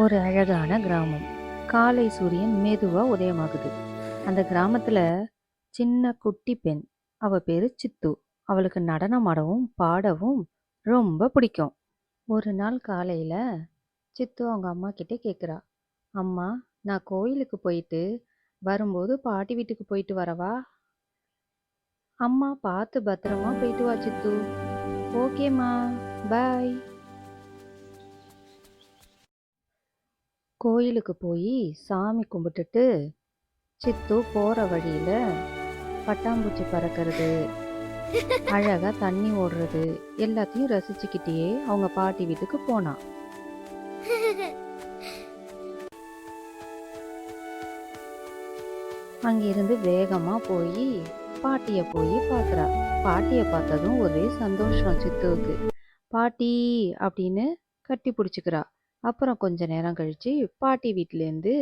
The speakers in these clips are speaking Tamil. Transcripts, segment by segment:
ஒரு அழகான கிராமம். காலை சூரியன் மெதுவா உதயமாகுது. அந்த கிராமத்துல சின்ன குட்டி பெண். அவ பேரு சித்து. அவளுக்கு நடனமாடவும் பாடவும் ரொம்ப பிடிக்கும். ஒரு நாள் காலையில சித்து அவங்க அம்மா கிட்டே கேட்குறா அம்மா நான் கோயிலுக்கு போயிட்டு வரும்போது பாட்டி வீட்டுக்கு போயிட்டு வரவா? அம்மா பார்த்து பத்திரமா போயிட்டு வா சித்து. ஓகேம்மா பாய். கோயிலுக்கு போய் சாமி கும்பிட்டுட்டு சித்து போகிற வழியில் பட்டாம்பூச்சி பறக்கிறது அழகாக தண்ணி ஓடுறது எல்லாத்தையும் ரசிச்சுக்கிட்டே அவங்க பாட்டி வீட்டுக்கு போனான் அங்கிருந்து வேகமா போய் பாட்டிய போய் பார்க்குறா பாட்டிய பார்த்ததும் ஒரே சந்தோஷம் சித்துவுக்கு. பாட்டி அப்படின்னு கட்டி பிடிச்சிக்கிறா. அப்புறம் கொஞ்ச நேரம் கழிச்சு பாட்டி வீட்டிலேருந்து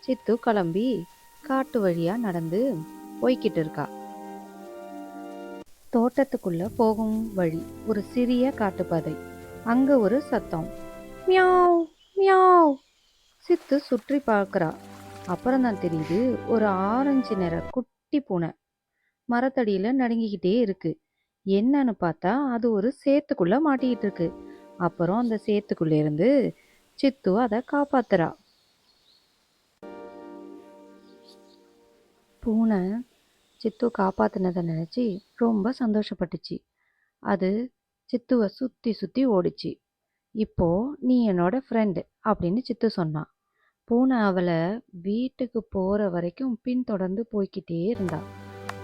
சித்து கிளம்பி காட்டு வழியா நடந்து போய்கிட்டு இருக்கா. தோட்டத்துக்குள்ள போகும் வழி ஒரு சிறிய காட்டுப்பாதை. அங்க ஒரு சத்தம். மியாவ் மியாவ் சித்து சுற்றி பார்க்கறா. அப்புறம் தான் தெரியுது ஒரு ஆரஞ்சு நிற குட்டி பூனை மரத்தடியில நடுங்கிக்கிட்டே இருக்கு. என்னன்னு பார்த்தா அது ஒரு சேத்துக்குள்ள மாட்டிக்கிட்டு இருக்கு. அப்புறம் அந்த சேத்துக்குள்ள இருந்து சித்து அதை காப்பாத்துறா. பூனை சித்து காப்பாத்தினதை நினச்சி ரொம்ப சந்தோஷப்பட்டுச்சு. அது சித்துவை சுற்றி சுற்றி ஓடிச்சு. இப்போ நீ என்னோட ஃப்ரெண்டு அப்படின்னு சித்து சொன்னான் பூனை அவளை வீட்டுக்கு போகிற வரைக்கும் பின்தொடர்ந்து போய்க்கிட்டே இருந்தா.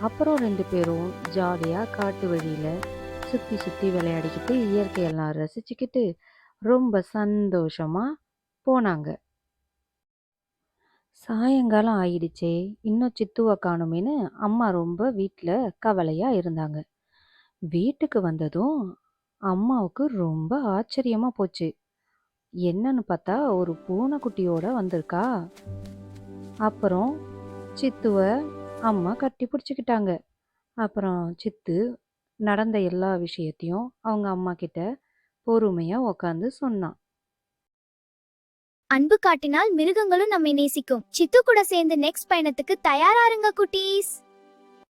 அப்புறம் ரெண்டு பேரும் ஜாலியாக காட்டு வழியில் சுற்றி சுற்றி விளையாடிக்கிட்டு இயற்கையெல்லாம் ரசிச்சுக்கிட்டு ரொம்ப சந்தோஷமாக போனாங்க. சாயங்காலம் ஆயிடுச்சே இன்னும் சித்துவை காணுமேனு அம்மா ரொம்ப வீட்டில் கவலையாக இருந்தாங்க. வீட்டுக்கு வந்ததும் அம்மாவுக்கு ரொம்ப ஆச்சரியமாக போச்சு. என்னன்னு பார்த்தா ஒரு பூனைக்குட்டியோட வந்திருக்கா? அப்புறம் சித்துவை அம்மா கட்டி பிடிச்சிக்கிட்டாங்க. அப்புறம் சித்து நடந்த எல்லா விஷயத்தையும் அவங்க அம்மா கிட்ட பொறுமையா உக்காந்து சொன்னான். அன்பு காட்டினால் மிருகங்களும் நம்மை நேசிக்கும். சித்து கூட சேர்ந்து நெக்ஸ்ட் பயணத்துக்கு தயாராருங்க குட்டீஸ்.